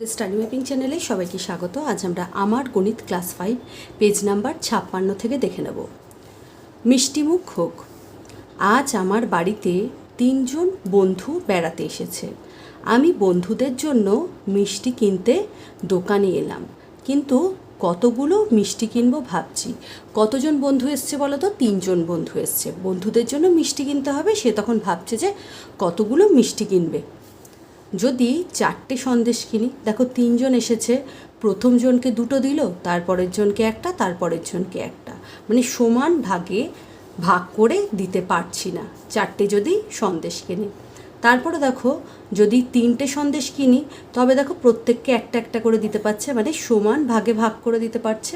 Study mapping চ্যানেলে সবাইকে স্বাগত। আজ আমরা আমার গণিত ক্লাস ফাইভ, পেজ নাম্বার ছাপ্পান্ন থেকে দেখে নেব। মিষ্টিমুখ হোক, আজ আমার বাড়িতে তিনজন বন্ধু বেড়াতে এসেছে। আমি বন্ধুদের জন্য মিষ্টি কিনতে দোকানে এলাম, কিন্তু কতগুলো মিষ্টি কিনবো ভাবছি। কতজন বন্ধু এসছে বলো তো? তিনজন বন্ধু এসছে। বন্ধুদের জন্য মিষ্টি কিনতে হবে, সে তখন ভাবছে যে কতগুলো মিষ্টি কিনবে। যদি চারটে সন্দেশ কিনি, দেখো তিনজন এসেছে প্রথম জনকে দুটো দিল তারপরের জনকে একটা তারপরের জনকে একটা। মানে সমান ভাগে ভাগ করে দিতে পারছি না, চারটে যদি সন্দেশ কিনি। তারপরে দেখো, যদি তিনটে সন্দেশ কিনি, তবে দেখো প্রত্যেককে একটা একটা করে দিতে পারছে মানে সমান ভাগে ভাগ করে দিতে পারছে।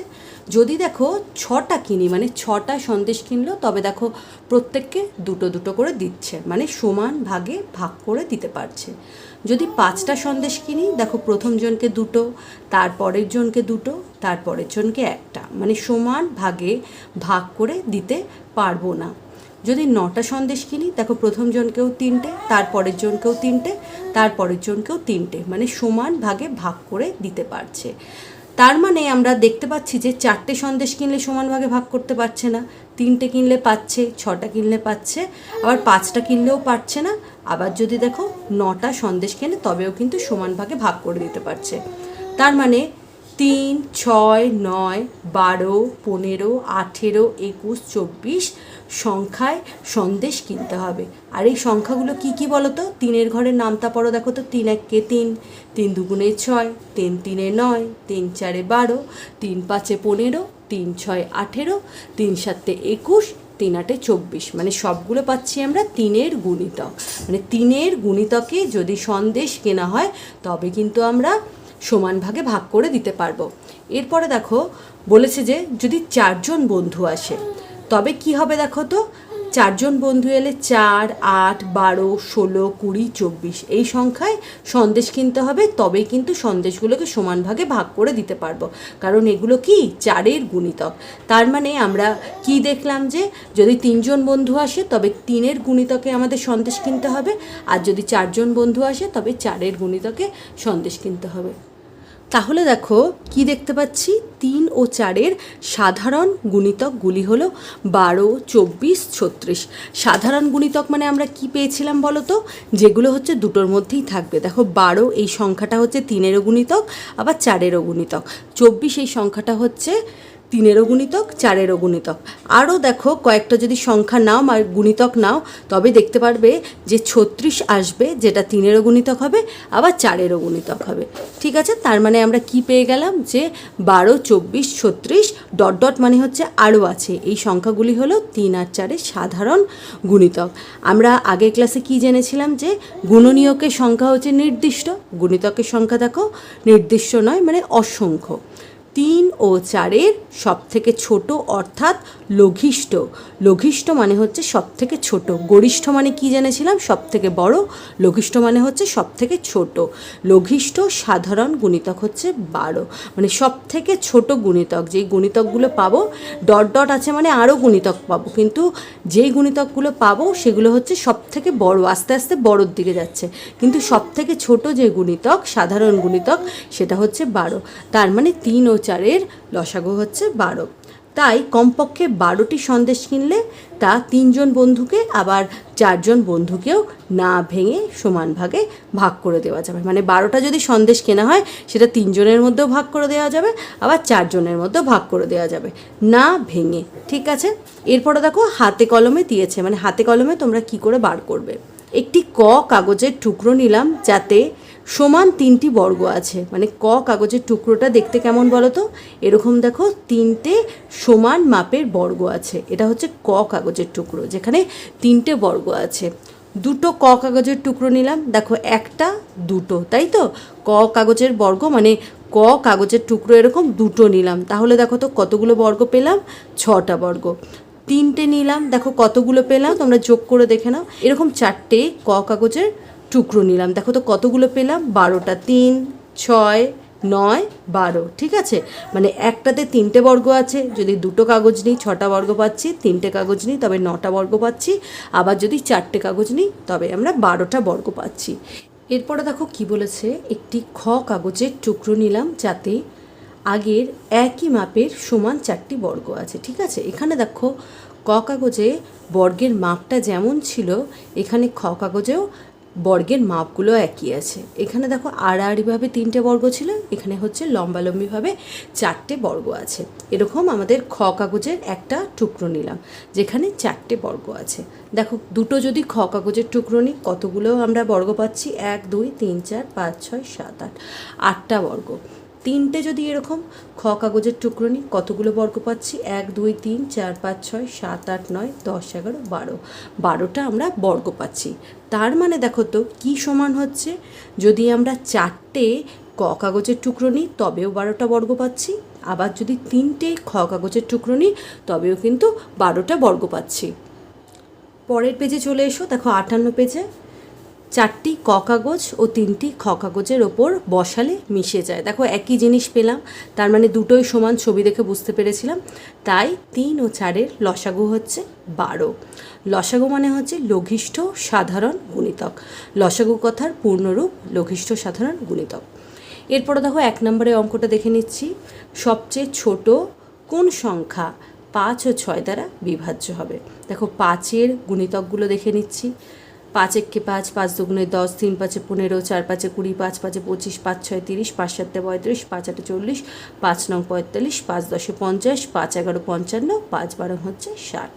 যদি দেখো ছটা কিনি মানে ছটা সন্দেশ কিনলো, তবে দেখো প্রত্যেককে দুটো দুটো করে দিচ্ছে মানে সমান ভাগে ভাগ করে দিতে পারছে। যদি পাঁচটা সন্দেশ কিনি, দেখো প্রথম জনকে দুটো তারপরের জনকে দুটো তারপরের জনকে একটা। মানে সমান ভাগে ভাগ করে দিতে পারব না। যদি নটা সন্দেশ কিনি, দেখো প্রথম জনকেও তিনটে তারপরের জনকেও তিনটে তারপরের জনকেও তিনটে। মানে সমান ভাগে ভাগ করে দিতে পারছে। তার মানে আমরা দেখতে পাচ্ছি যে চারটে সন্দেশ কিনলে সমান ভাগে ভাগ করতে পারছে না। তিনটে কিনলে পাচ্ছে, ছটা কিনলে পাচ্ছে, আবার পাঁচটা কিনলেও পারছে না। আবার যদি দেখো নটা সন্দেশ কেনে, তবেও কিন্তু সমান ভাগে ভাগ করে দিতে পারছে। তার মানে তিন, ছয়, নয়, বারো, পনেরো, আঠেরো, একুশ, চব্বিশ সংখ্যায় সন্দেশ কিনতে হবে। আর এই সংখ্যাগুলো কি কি বলো তো তিনের ঘরের নামতা পড়ো, দেখো তো, তিন এককে তিন তিন দুগুণে ছয়, তিন তিনে নয়, তিন চারে বারো, তিন পাঁচে পনেরো তিন ছয় আঠেরো, তিন সাতে একুশ, তিন আটে চব্বিশ। মানে সবগুলো পাচ্ছি আমরা তিনের গুণিতক। মানে তিনের গুণিতকে যদি সন্দেশ কেনা হয়, তবে কিন্তু আমরা সমান ভাগে ভাগ করে দিতে পারব। এরপরে দেখো, বলেছে যে যদি চারজন বন্ধু আসে, তবে কি হবে দেখো তো? চারজন বন্ধু এলে চার, আট, বারো, ষোলো, কুড়ি, চব্বিশ। এই সংখ্যায় সন্দেশ কিনতে হবে, তবেই কিন্তু সন্দেশগুলোকে সমান ভাগে ভাগ করে দিতে পারব। কারণ এগুলো কি? চারের গুণিতক। তার মানে আমরা কি দেখলাম যে, যদি তিনজন বন্ধু আসে, তবে তিনের গুণিতকে আমাদের সন্দেশ কিনতে হবে। আর যদি চারজন বন্ধু আসে, তবে চারের গুণিতকে সন্দেশ কিনতে হবে। তাহলে দেখো, কি দেখতে পাচ্ছি? তিন ও চারের সাধারণ গুণিতকগুলি হলো বারো, চব্বিশ, ছত্রিশ। সাধারণ গুণিতক মানে আমরা কি পেয়েছিলাম বলো তো? যেগুলো হচ্ছে দুটোর মধ্যেই থাকবে। দেখো, বারো এই সংখ্যাটা হচ্ছে তিনেরও গুণিতক, আবার চারেরও গুণিতক। চব্বিশ এই সংখ্যাটা হচ্ছে তিনেরও গুণিতক, চারেরও গুণিতক। আরও দেখো, কয়েকটা যদি সংখ্যা নাও আর গুণিতক নাও, তবে দেখতে পারবে যে ছত্রিশ আসবে, যেটা তিনেরও গুণিতক হবে, আবার চারেরও গুণিতক হবে। ঠিক আছে? তার মানে আমরা কি পেয়ে গেলাম যে বারো, চব্বিশ, ছত্রিশ, ডট ডট মানে হচ্ছে আরও আছে। এই সংখ্যাগুলি হলো তিন আর চারের সাধারণ গুণিতক। আমরা আগের ক্লাসে কি জেনেছিলাম যে গুণনীয়কের সংখ্যা হচ্ছে নির্দিষ্ট, গুণিতকের সংখ্যা দেখো, নির্দিষ্ট নয় মানে অসংখ্য। তিন ও চারের সব থেকে ছোট অর্থাৎ লঘিষ্ঠ। লঘিষ্ঠ মানে হচ্ছে সব থেকে ছোট। গরিষ্ঠ মানে কি জেনেছিলাম? সব থেকে বড়। লঘিষ্ঠ মানে হচ্ছে সব থেকে ছোট। লঘিষ্ঠ সাধারণ গুণিতক হচ্ছে বারো। মানে সব থেকে ছোট গুণিতক। যেই গুণিতকগুলো পাবো, ডট ডট আছে মানে আরও গুণিতক পাবো। কিন্তু যেই গুণিতকগুলো পাবো, সেগুলো হচ্ছে সব থেকে বড়, আস্তে আস্তে বড়োর দিকে যাচ্ছে। কিন্তু সব থেকে ছোট যে গুণিতক, সাধারণ গুণিতক, সেটা হচ্ছে বারো। তার মানে তিন ও চারের লসাগু হচ্ছে বারো। তাই কমপক্ষে বারোটি সন্দেশ কিনলে তা তিনজন বন্ধুকে আবার চারজন বন্ধুকেও না ভেঙে সমান ভাগে ভাগ করে দেওয়া যাবে। মানে বারোটা যদি সন্দেশ কেনা হয়, সেটা তিনজনের মধ্যেও ভাগ করে দেওয়া যাবে, আবার চারজনের মধ্যেও ভাগ করে দেওয়া যাবে। না ভেঙে, ঠিক আছে? এরপরে দেখো, হাতে কলমে দিয়েছে। মানে হাতে কলমে তোমরা কি করে বার করবে? একটি ক কাগজের টুকরো নিলাম যাতে সমান তিনটি বর্গ আছে। মানে ক কাগজের টুকরোটা দেখতে কেমন বলো তো এরকম দেখো, তিনটে সমান মাপের বর্গ আছে। এটা হচ্ছে ক কাগজের টুকরো, যেখানে তিনটে বর্গ আছে। দুটো ক কাগজের টুকরো নিলাম। দেখো, একটা, দুটো, তাই তো? ক কাগজের বর্গ মানে ক কাগজের টুকরো এরকম দুটো নিলাম। তাহলে দেখো তো কতগুলো বর্গ পেলাম? ছটা বর্গ। তিনটে নিলাম। দেখো কতগুলো পেলাম? তোমরা যোগ করে দেখে নাও। এরকম চারটে ক কাগজের টুকরো নিলাম। দেখো তো কতগুলো পেলাম? বারোটা তিন, ছয়, নয়, বারো, ঠিক আছে? মানে একটাতে তিনটে বর্গ আছে। যদি দুটো কাগজ নিই, ছটা বর্গ পাচ্ছি, তিনটে কাগজ নিই, তবে নটা বর্গ পাচ্ছি। আবার যদি চারটে কাগজ নিই, তবে আমরা বারোটা বর্গ পাচ্ছি। এরপরে দেখো কি বলেছে? একটি খ কাগজের টুকরো নিলাম যাতে আগের একই মাপের সমান চারটি বর্গ আছে, ঠিক আছে? এখানে দেখো ক কাগজে বর্গের মাপটা যেমন ছিল, এখানে খ কাগজেও বর্গের মাপগুলো একই আছে। এখানে দেখো আড়াআড়িভাবে তিনটে বর্গ ছিল, এখানে হচ্ছে লম্বালম্বিভাবে চারটে বর্গ আছে। এরকম আমাদের খ কাগজের একটা টুকরো নিলাম, যেখানে চারটে বর্গ আছে। দেখো, দুটো যদি খ কাগজের টুকরো নিই, কতগুলো আমরা বর্গ পাচ্ছি? এক, দুই, তিন, চার, পাঁচ, ছয়, সাত, আট, আটটা বর্গ। তিনটে যদি এরকম, খ কাগজের টুকরো নিই, কতগুলো বর্গ পাচ্ছি? এক, দুই, তিন, চার, পাঁচ, ছয়, সাত, আট, নয়, দশ, এগারো, বারো। বারোটা আমরা বর্গ পাচ্ছি। তার মানে দেখো তো, কী সমান হচ্ছে? যদি আমরা চারটে ক কাগজের টুকরো নিই, তবেও বারোটা বর্গ পাচ্ছি। আবার যদি তিনটে খ কাগজের টুকরো নিই, তবেও কিন্তু বারোটা বর্গ পাচ্ছি। পরের পেজে চলে এসো। দেখো আটান্ন পেজে চারটি ক কাগজ ও তিনটি খ কাগজের ওপর বসালে মিশে যায়। দেখো, একই জিনিস পেলাম, তার মানে দুটোই সমান ছবি দেখে বুঝতে পেরেছিলাম। তাই তিন ও চারের লসাগু হচ্ছে বারো। লসাগু মানে হচ্ছে লঘিষ্ঠ সাধারণ গুণিতক। লসাগু কথার পূর্ণরূপ লঘিষ্ঠ সাধারণ গুণিতক। এরপরে দেখো, এক নম্বরে অঙ্কটা দেখে নিচ্ছি। সবচেয়ে ছোট কোন সংখ্যা পাঁচ ও ছয় দ্বারা বিভাজ্য হবে? দেখো, পাঁচের গুণিতকগুলো দেখে নিচ্ছি। পাঁচ একে পাঁচ পাঁচ দুগুণে দশ, তিন পাঁচে পনেরো, চার পাঁচে কুড়ি, পাঁচ পাঁচে পঁচিশ, পাঁচ ছয় তিরিশ, পাঁচ সাতটা পঁয়ত্রিশ, পাঁচ আটে চল্লিশ, পাঁচ নং পঁয়তাল্লিশ, পাঁচ দশে পঞ্চাশ, পাঁচ এগারো পঞ্চান্ন, পাঁচ বারো হচ্ছে ষাট।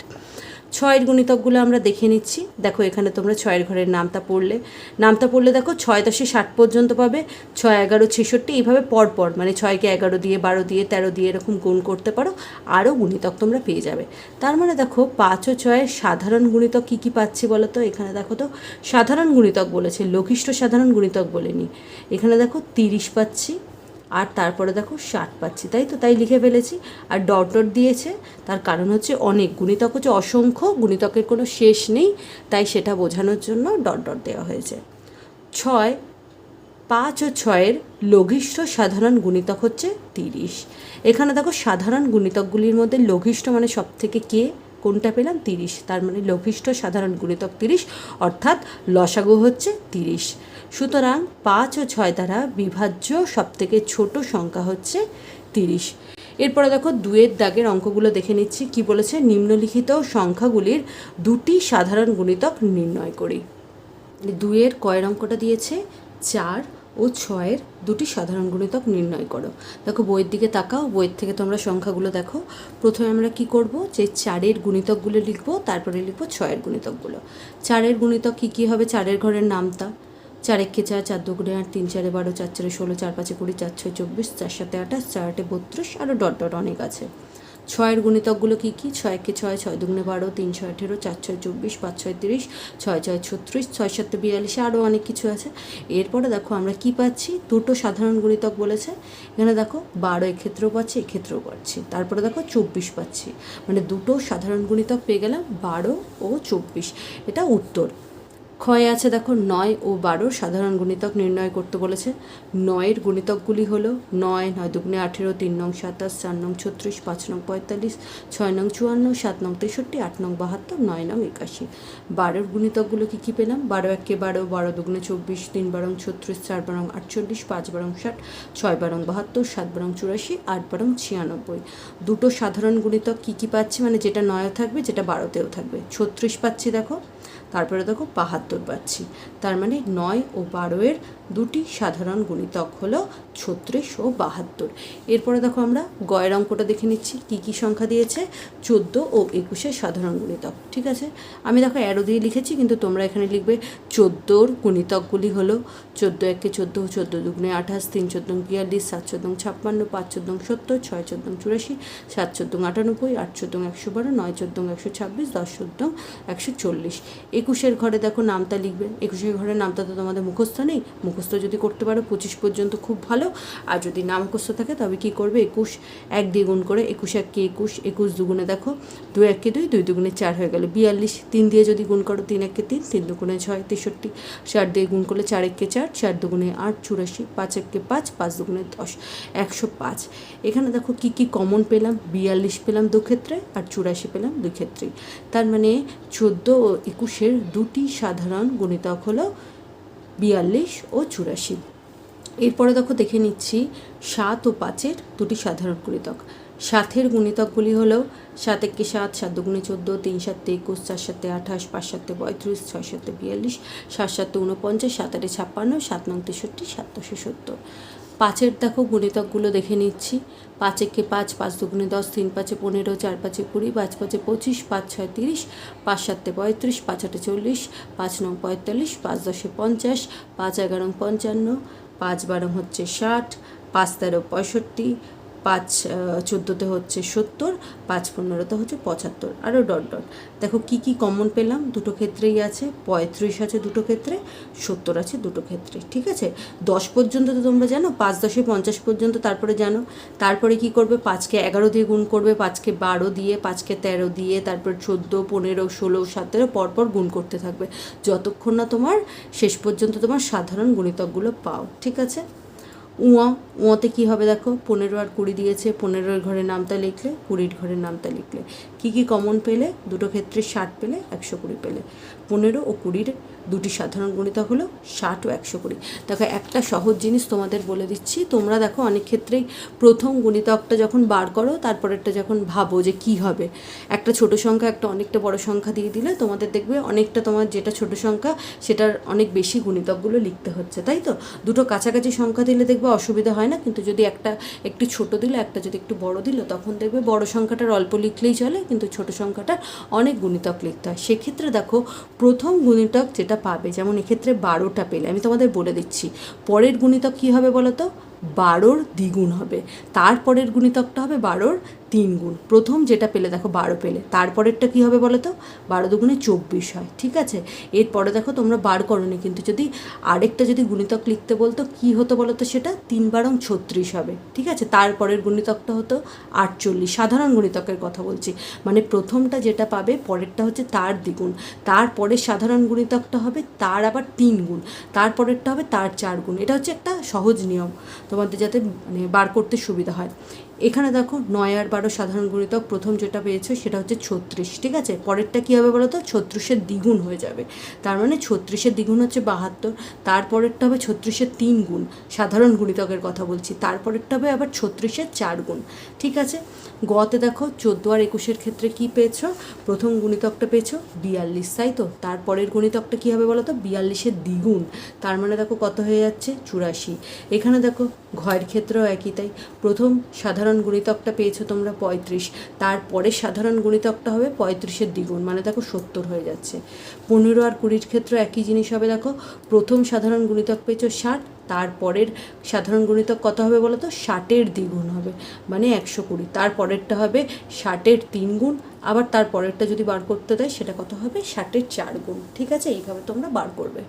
ছয়ের গুণিতকগুলো আমরা দেখে নিচ্ছি। দেখো, এখানে তোমরা ছয়ের ঘরের নামটা পড়লে। নামটা পড়লে দেখো, ছয় দশে ষাট পর্যন্ত পাবে, ছয় এগারো ছেষট্টি, এইভাবে পরপর মানে ছয়কে এগারো দিয়ে, বারো দিয়ে, তেরো দিয়ে এরকম গুণ করতে পারো আরও গুণিতক তোমরা পেয়ে যাবে। তার মানে দেখো, পাঁচ ও ছয়ের সাধারণ গুণিতক কী কী পাচ্ছি বলো তো? এখানে দেখো তো, সাধারণ গুণিতক বলেছে, লঘিষ্ঠ সাধারণ গুণিতক বলেনি এখানে দেখো, তিরিশ পাচ্ছি আর তারপরে দেখো ষাট পাচ্ছি, তাই তো? তাই লিখে ফেলেছি। আর ডট ডট দিয়েছে, তার কারণ হচ্ছে অনেক। গুণিতক হচ্ছে অসংখ্য, গুণিতকের কোনো শেষ নেই, তাই সেটা বোঝানোর জন্য ডট ডট দেওয়া হয়েছে। ছয়, পাঁচ ও ছয়ের লঘিষ্ঠ সাধারণ গুণিতক হচ্ছে তিরিশ। এখানে দেখো সাধারণ গুণিতকগুলির মধ্যে লঘিষ্ঠ মানে সব থেকে কে? কোনটা পেলাম? তিরিশ। তার মানে লঘিষ্ঠ সাধারণ গুণিতক তিরিশ, অর্থাৎ লসাগু হচ্ছে তিরিশ। সুতরাং পাঁচ ও ছয় দ্বারা বিভাজ্য সবথেকে ছোট সংখ্যা হচ্ছে তিরিশ। এরপরে দেখো দুয়ের দাগের অঙ্কগুলো দেখে নিচ্ছি, কি বলেছে? নিম্নলিখিত সংখ্যাগুলির দুটি সাধারণ গুণিতক নির্ণয় করি। দুয়ের কয়ের অঙ্কটা দিয়েছে, চার ও ছয়ের দুটি সাধারণ গুণিতক নির্ণয় করো। দেখো বইয়ের দিকে তাকাও, বইয়ের থেকে তোমরা সংখ্যাগুলো দেখো। প্রথমে আমরা কি করব? যে চারের গুণিতকগুলো লিখব, তারপরে লিখব ছয়ের গুণিতকগুলো। চারের গুণিতক কী কী হবে? চারের ঘরের নামটা চার একে চার চার দুগুণে আট, তিন চারে বারো, চার চারে ষোলো, চার পাঁচে কুড়ি, চার ছয় চব্বিশ, চার সাথে আঠাশ, চার আটে বত্রিশ আরও ডট ডট অনেক আছে। ছয়ের গুণিতকগুলো কী কী? ছয় একে ছয় ছয় দুগুণে বারো, তিন ছয় আঠেরো, চার ছয় চব্বিশ, পাঁচ ছয় তিরিশ, ছয় ছয় ছত্রিশ, ছয় সাতে বিয়াল্লিশে আরও অনেক কিছু আছে। এরপরে দেখো আমরা কি পাচ্ছি? দুটো সাধারণ গুণিতক বলেছে। এখানে দেখো বারো এক্ষেত্রেও পাচ্ছি এক্ষেত্রেও পাচ্ছি। তারপরে দেখো চব্বিশ পাচ্ছি। মানে দুটো সাধারণ গুণিতক পেয়ে গেলাম বারো ও চব্বিশ। এটা উত্তর। ক্ষয়ে আছে দেখো নয় ও বারো। সাধারণ গুণিতক নির্ণয় করতে বলেছে। নয়ের গুণিতকগুলি হলো নয় নয় দুগুণে আঠেরো, তিন নং সাতাশ, চার নং ছত্রিশ, পাঁচ নং পঁয়তাল্লিশ, ছয় নং চুয়ান্ন, সাত নং তেষট্টি, আট নং বাহাত্তর, নয় নং একাশি। বারোর গুণিতকগুলো কী কী পেলাম? বারো একে বারো বারো দুগুণে চব্বিশ, তিন বারং ছত্রিশ, চার বারং আটচল্লিশ, পাঁচ বারং ষাট, ছয় বারং বাহাত্তর, সাত বারং চুরাশি, আট বারং ছিয়ানব্বই। দুটো সাধারণ গুণিতক কী কী পাচ্ছি? মানে যেটা নয় থাকবে, যেটা বারোতেও থাকবে। ছত্রিশ পাচ্ছি দেখো। তারপরে দেখো বাহাত্তর। পাচ্ছি। তার মানে নয় ও বারোয়ের দুটি সাধারণ গুণিতক হলো ছত্রিশ ও বাহাত্তর। এরপরে দেখো আমরা গয়ের অঙ্কটা দেখে নিচ্ছি, কী কী সংখ্যা দিয়েছে? চোদ্দ ও একুশের সাধারণ গুণিতক, ঠিক আছে? আমি দেখো অ্যারো দিয়ে লিখেছি, কিন্তু তোমরা এখানে লিখবে চোদ্দোর গুণিতকগুলি হলো চোদ্দ একে চোদ্দ চোদ্দ দুগুণে আঠাশ, তিন চোদ্দ বিয়াল্লিশ, সাত চোদ্দ ছাপ্পান্ন, পাঁচ চোদ্দ সত্তর, ছয় চোদ্দ চুরাশি, সাত চোদ্দ আটানব্বই, আট চোদ্দ একশো বারো, নয় চোদ্দ একশো ছাব্বিশ, দশ চোদ্দ একশো চল্লিশ। একুশের ঘরে দেখো নামটা লিখবে। একুশের ঘরের নামটা তো তোমাদের মুখস্থ নেই। মুখস্থ যদি করতে পারো, পঁচিশ পর্যন্ত খুব ভালো। আর যদি না মুখস্থ থাকে, তবে কী করবে? একুশ, এক দিয়ে গুণ করে একুশ এককে একুশ একুশ দুগুণে দেখো, দুই এককে দুই দুই দুগুণে চার হয়ে গেল। বিয়াল্লিশ, তিন দিয়ে যদি গুণ করো, তিন এককে তিন তিন দুগুণে ছয়, তেষট্টি, চার দিয়ে গুণ করলে চার এককে চার চার দুগুণে আট, চুরাশি, পাঁচ এককে পাঁচ পাঁচ দুগুণে দশ, একশো পাঁচ। এখানে দেখো কী কী কমন পেলাম? বিয়াল্লিশ পেলাম দু ক্ষেত্রে আর চুরাশি পেলাম দুই ক্ষেত্রেই তার মানে চোদ্দ ও একুশের দুটি সাধারণ গুণিতক হলো বিয়াল্লিশ ও চুরাশি। এরপরে দেখো দেখে নিচ্ছি সাত ও পাঁচের দুটি সাধারণ গুণিতক। সাতের গুণিতকগুলি হলো সাত একে সাত সাত দুগুণে চোদ্দ, তিন সাতে একুশ, চার সাতে আঠাশ, পাঁচ সাতে পঁয়ত্রিশ, ছয় সাতে বিয়াল্লিশ, সাত সাতে উনপঞ্চাশ সাত আটে ছাপ্পান্ন, সাত নং তেষট্টি, সাত দশে সত্তর। পাঁচের দেখো গুণিতকগুলো দেখে নিচ্ছি। পাঁচ একে পাঁচ পাঁচ দুগুণে দশ, তিন পাঁচে পনেরো, চার পাঁচে কুড়ি, পাঁচ পাঁচে পঁচিশ, পাঁচ ছয় তিরিশ, পাঁচ সাতে পঁয়ত্রিশ, পাঁচ আটে চল্লিশ, পাঁচ নং পঁয়তাল্লিশ, পাঁচ দশে পঞ্চাশ, পাঁচ এগারো পঞ্চান্ন পাঁচ বারো হচ্ছে ষাট পাঁচ তেরো পঁয়ষট্টি পাঁচ চোদ্দোতে হচ্ছে সত্তর, পাঁচ পনেরোতে হচ্ছে পঁচাত্তর। আরও ডট ডট। দেখো কি কি কমন পেলাম? দুটো ক্ষেত্রেই আছে, পঁয়ত্রিশ আছে দুটো ক্ষেত্রে, সত্তর আছে দুটো ক্ষেত্রে, ঠিক আছে? দশ পর্যন্ত তো তোমরা জানো, পাঁচ দশে পঞ্চাশ পর্যন্ত তারপরে জানো। তারপরে কি করবে? পাঁচকে এগারো দিয়ে গুণ করবে, পাঁচকে বারো দিয়ে, পাঁচকে তেরো দিয়ে, তারপর চোদ্দ, পনেরো, ষোলো, সতেরো পরপর গুণ করতে থাকবে। যতক্ষণ না তোমার শেষ পর্যন্ত তোমার সাধারণ গুণিতকগুলো পাও, ঠিক আছে? উঁয়া, উঁয়াতে কী হবে দেখো? পনেরো আর কুড়ি দিয়েছে, পনেরোর ঘরে নামতা লিখলে, কুড়ির ঘরে নামতা লিখলে। কি কি কমন পেলে? দুটো ক্ষেত্রে ষাট পেলে, একশো কুড়ি পেলে। পনেরো ও কুড়ির দুটি সাধারণ গণিতক হলো ষাট ও একশো কুড়ি। দেখো, একটা সহজ জিনিস তোমাদের বলে দিচ্ছি। তোমরা দেখো, অনেক ক্ষেত্রেই প্রথম গণিতকটা যখন বার করো, তারপরেরটা যখন ভাবো যে কি হবে। একটা ছোট সংখ্যা, একটা অনেকটা বড় সংখ্যা দিয়ে দিলে তোমাদের দেখবে অনেকটা তোমার যেটা ছোট সংখ্যা, সেটার অনেক বেশি গুণিতকগুলো লিখতে হচ্ছে, তাই তো? দুটো কাছাকাছি সংখ্যা দিলে দেখবে অসুবিধা হয় না, কিন্তু যদি একটা একটু ছোট দিলে, একটা যদি একটু বড় দিল, তখন দেখবে বড় সংখ্যাটার অল্প লিখলেই চলে, কিন্তু ছোট সংখ্যাটার অনেক গুণিতক লিখতে হয়। সেক্ষেত্রে দেখো প্রথম গুণিতক যেটা পাবে, যেমন এক্ষেত্রে বারোটা পেলে, আমি তোমাদের বলে দিচ্ছি। পরের গুণিতক কী হবে বলো তো বারোর দ্বিগুণ হবে। তারপরের গুণিতকটা হবে বারোর তিন গুণ। প্রথম যেটা পেলে, দেখো বারো পেলে, তারপরেরটা কী হবে বলো তো বারো দুগুণে চব্বিশ হয়, ঠিক আছে? এরপরে দেখো তোমরা বার করোনি, কিন্তু যদি আরেকটা যদি গুণিতক লিখতে বলতো, কী হতো বলো তো সেটা? তিন বারং ছত্রিশ হবে, ঠিক আছে? তারপরের গুণিতকটা হতো আটচল্লিশ। সাধারণ গুণিতকের কথা বলছি। মানে প্রথমটা যেটা পাবে, পরেরটা হচ্ছে তার দ্বিগুণ। তারপরের সাধারণ গুণিতকটা হবে তার আবার তিন গুণ। তারপরেরটা হবে তার চার গুণ। এটা হচ্ছে একটা সহজ নিয়ম। তোমাদের যাতে মানে বার করতে সুবিধা হয়। এখানে দেখো, নয় আর বারো সাধারণ গুণিতক প্রথম যেটা পেয়েছ সেটা হচ্ছে ছত্রিশ, ঠিক আছে? পরেরটা কী হবে বলো তো ছত্রিশের দ্বিগুণ হয়ে যাবে। তার মানে ছত্রিশের দ্বিগুণ হচ্ছে বাহাত্তর, তারপরেরটা হবে ছত্রিশের তিন গুণ, সাধারণ গুণিতকের কথা বলছি। তারপরেরটা হবে আবার ছত্রিশের চার গুণ, ঠিক আছে? গতে দেখো, চোদ্দ আর একুশের ক্ষেত্রে কি পেয়েছ? প্রথম গুণিতকটা পেয়েছ বিয়াল্লিশ, তাই তো? তারপরের গুণিতকটা কী হবে বলো তো বিয়াল্লিশের দ্বিগুণ, তার মানে দেখো কত হয়ে যাচ্ছে? চুরাশি। এখানে দেখো ঘয়ের ক্ষেত্রেও একই, তাই প্রথম সাধারণ গুণিতকটা পেয়েছ তোমরা পঁয়ত্রিশ, তারপরে সাধারণ গুণিতকটা হবে পঁয়ত্রিশের দ্বিগুণ মানে দেখো সত্তর হয়ে যাচ্ছে। পনেরো আর কুড়ির ক্ষেত্রে একই জিনিস হবে, দেখো প্রথম সাধারণ গুণিতক পেয়েছ ষাট, তারপরের সাধারণ গুণিতক কত হবে বলো তো ষাটের দ্বিগুণ হবে মানে একশো কুড়ি, তারপরেরটা হবে ষাটের তিন গুণ আবার তারপরেরটা যদি বার করতে দেয় সেটা কত হবে? ষাটের চার গুণ ঠিক আছে? এইভাবে তোমরা বার করবে।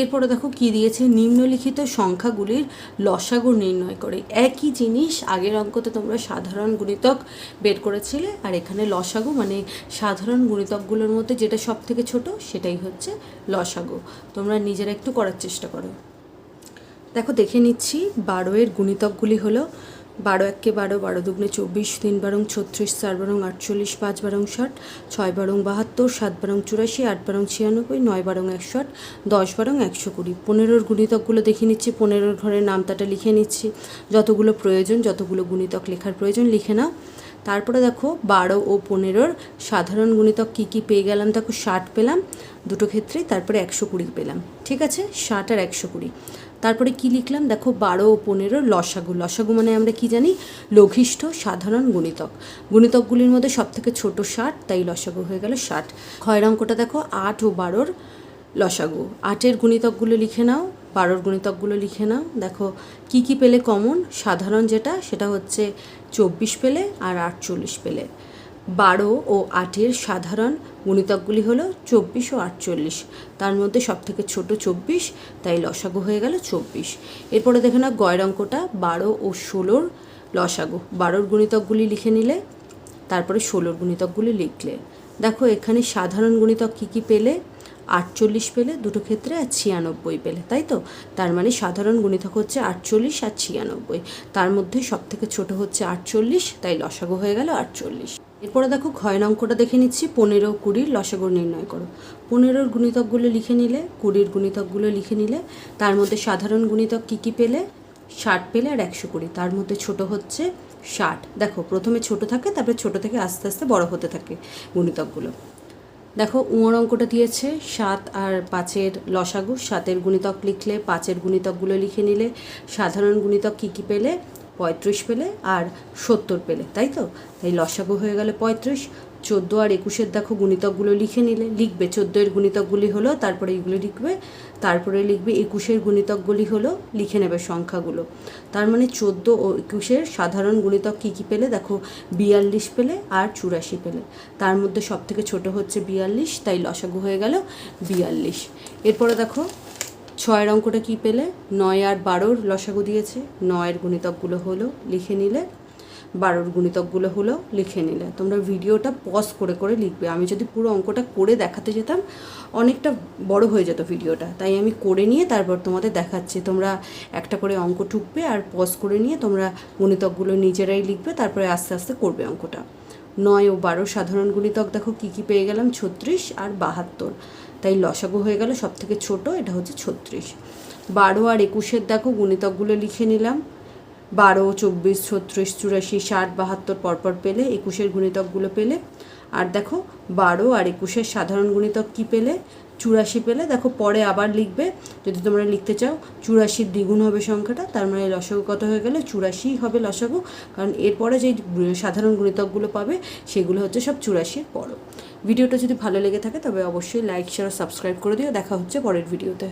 এরপরে দেখো কি দিয়েছে? নিম্নলিখিত সংখ্যাগুলির লসাগু নির্ণয় করে। একই জিনিস আগের অঙ্কতে তোমরা সাধারণ গুণিতক বের করেছিলে, আর এখানে লসাগু মানে সাধারণ গুণিতকগুলোর মধ্যে যেটা সব থেকে ছোট সেটাই হচ্ছে লসাগু। তোমরা নিজেরা একটু করার চেষ্টা করো। দেখো, দেখে নিচ্ছি, বারো এর গুণিতকগুলি হলো বারো এককে বারো বারো দুগুণে চব্বিশ, তিন বারং ছত্রিশ, চার বারং আটচল্লিশ, পাঁচ বারং ষাট, ছয় বারং বাহাত্তর, সাত বারং চুরাশি, আট বারং ছিয়ানব্বই, নয় বারং একশো আট দশ বারং একশো কুড়ি। পনেরোর গুণিতকগুলো দেখে নিচ্ছি, পনেরোর ঘরের নামতাটা লিখে নিচ্ছি। যতগুলো প্রয়োজন, যতগুলো গুণিতক লেখার প্রয়োজন, লিখে নাও। তারপরে দেখো, বারো ও পনেরোর সাধারণ গুণিতক কী কী পেয়ে গেলাম? দেখো, ষাট পেলাম, দুটো ক্ষেত্রেই তারপরে একশো কুড়ি পেলাম। ঠিক আছে? ষাট আর একশো কুড়ি। তারপরে কি লিখলাম? দেখো, বারো ও পনেরো লসাগু। লসাগু মানে আমরা কি জানি? লঘিষ্ঠ, সাধারণ গুণিতক। গুণিতকগুলির মধ্যে সব থেকে ছোটো ষাট, তাই লসাগু হয়ে গেল ষাট। ক্ষয়ের অঙ্কটা দেখো, আট ও বারোর লসাগু। আটের গুণিতকগুলো লিখে নাও, বারোর গুণিতকগুলো লিখে নাও। দেখো, কি কি পেলে কমন? সাধারণ যেটা, সেটা হচ্ছে চব্বিশ পেলে আর আটচল্লিশ পেলে। বারো ও আটের সাধারণ গুণিতকগুলি হলো চব্বিশ ও আটচল্লিশ। তার মধ্যে সব থেকে ছোটো চব্বিশ, তাই লসাগু হয়ে গেল চব্বিশ। এরপরে দেখে না গয়ের অঙ্কটা, বারো ও ষোলোর লসাগু। বারোর গুণিতকগুলি লিখে নিলে, তারপরে ষোলোর গুণিতকগুলি লিখলে। দেখো এখানে সাধারণ গুণিতক কী কী পেলে? আটচল্লিশ পেলে, দুটো ক্ষেত্রে আর ছিয়ানব্বই পেলে, তাই তো? তার মানে সাধারণ গুণিতক হচ্ছে আটচল্লিশ আর ছিয়ানব্বই। তার মধ্যে সব থেকে ছোট হচ্ছে আটচল্লিশ, তাই লসাগু হয়ে গেল আটচল্লিশ। এরপরে দেখো ঘয়ের অঙ্কটা দেখে নিচ্ছি, পনেরো কুড়ির লসাগু নির্ণয় করো। পনেরোর গুণিতকগুলো লিখে নিলে, কুড়ির গুণিতকগুলো লিখে নিলে, তার মধ্যে সাধারণ গুণিতক কী কী পেলে? ষাট পেলে আর একশো কুড়ি, তার মধ্যে ছোট হচ্ছে ষাট। দেখো, প্রথমে ছোট থাকে, তারপরে ছোট থেকে আস্তে আস্তে বড় হতে থাকে গুণিতকগুলো। দেখো, উমর অঙ্কটা দিয়েছে, সাত আর পাঁচের লসাগু, সাতের গুণিতক লিখলে, পাঁচের গুণিতকগুলো লিখে নিলে, সাধারণ গুণিতক কী কী পেলে? পঁয়ত্রিশ পেলে আর সত্তর পেলে, তাই তো? তাই লসাগু হয়ে গেলে পঁয়ত্রিশ চোদ্দ আর একুশের দেখো গুণিতকগুলো লিখে নিলে, লিখবে। চোদ্দ এর গুণিতকগুলি হলো, তারপরে এগুলো লিখবে, তারপরে লিখবে একুশের গুণিতকগুলি হলো, লিখে নেবে সংখ্যাগুলো। তার মানে চোদ্দ ও একুশের সাধারণ গুণিতক কী কী পেলে? দেখো, বিয়াল্লিশ পেলে আর চুরাশি পেলে। তার মধ্যে সব থেকে ছোটো হচ্ছে বিয়াল্লিশ, তাই লসাগু হয়ে গেল বিয়াল্লিশ। এরপরে দেখো, ছয়ের অঙ্কটা কী পেলে? নয় আর বারোর লসাগু দিয়েছে, নয়ের গুণিতকগুলো হলো, লিখে নিলে বারোর গুণিতকগুলো হলো লিখে নিলে। তোমরা ভিডিওটা পজ করে করে লিখবে। আমি যদি পুরো অঙ্কটা করে দেখাতে যেতাম, অনেকটা বড় হয়ে যেত ভিডিওটা। তাই আমি করে নিয়ে তারপর তোমাদের দেখাচ্ছি। তোমরা একটা করে অঙ্ক ঠুকবে আর পজ করে নিয়ে তোমরা গুণিতকগুলো নিজেরাই লিখবে, তারপরে আস্তে আস্তে করবে অঙ্কটা। নয় ও বারো সাধারণ গুণিতক, দেখো কী কী পেয়ে গেলাম? ছত্রিশ আর বাহাত্তর। তাই লসাগু হয়ে গেল সব থেকে ছোটো, এটা হচ্ছে ছত্রিশ। বারো আর একুশের, দেখো, গুণিতকগুলো লিখে নিলাম। বারো, চব্বিশ, ছত্রিশ, চুরাশি, ষাট, বাহাত্তর পরপর পেলে একুশের গুণিতকগুলো পেলে। আর দেখো, বারো আর একুশের সাধারণ গুণিতক কী পেলে? চুরাশি পেলে। দেখো, পরে আবার লিখবে। যদি তোমরা লিখতে চাও, চুরাশির দ্বিগুণ হবে সংখ্যাটা, তার মানে লসাগু কত হয়ে গেলে? চুরাশি হবে লসাগু। কারণ এরপরে যেই সাধারণ গুণিতকগুলো পাবে, সেগুলো হচ্ছে সব চুরাশির পরও। ভিডিওটা যদি ভালো লেগে থাকে, তবে অবশ্যই লাইক শেয়ার সাবস্ক্রাইব করে দিও। দেখা হচ্ছে পরের ভিডিওতে।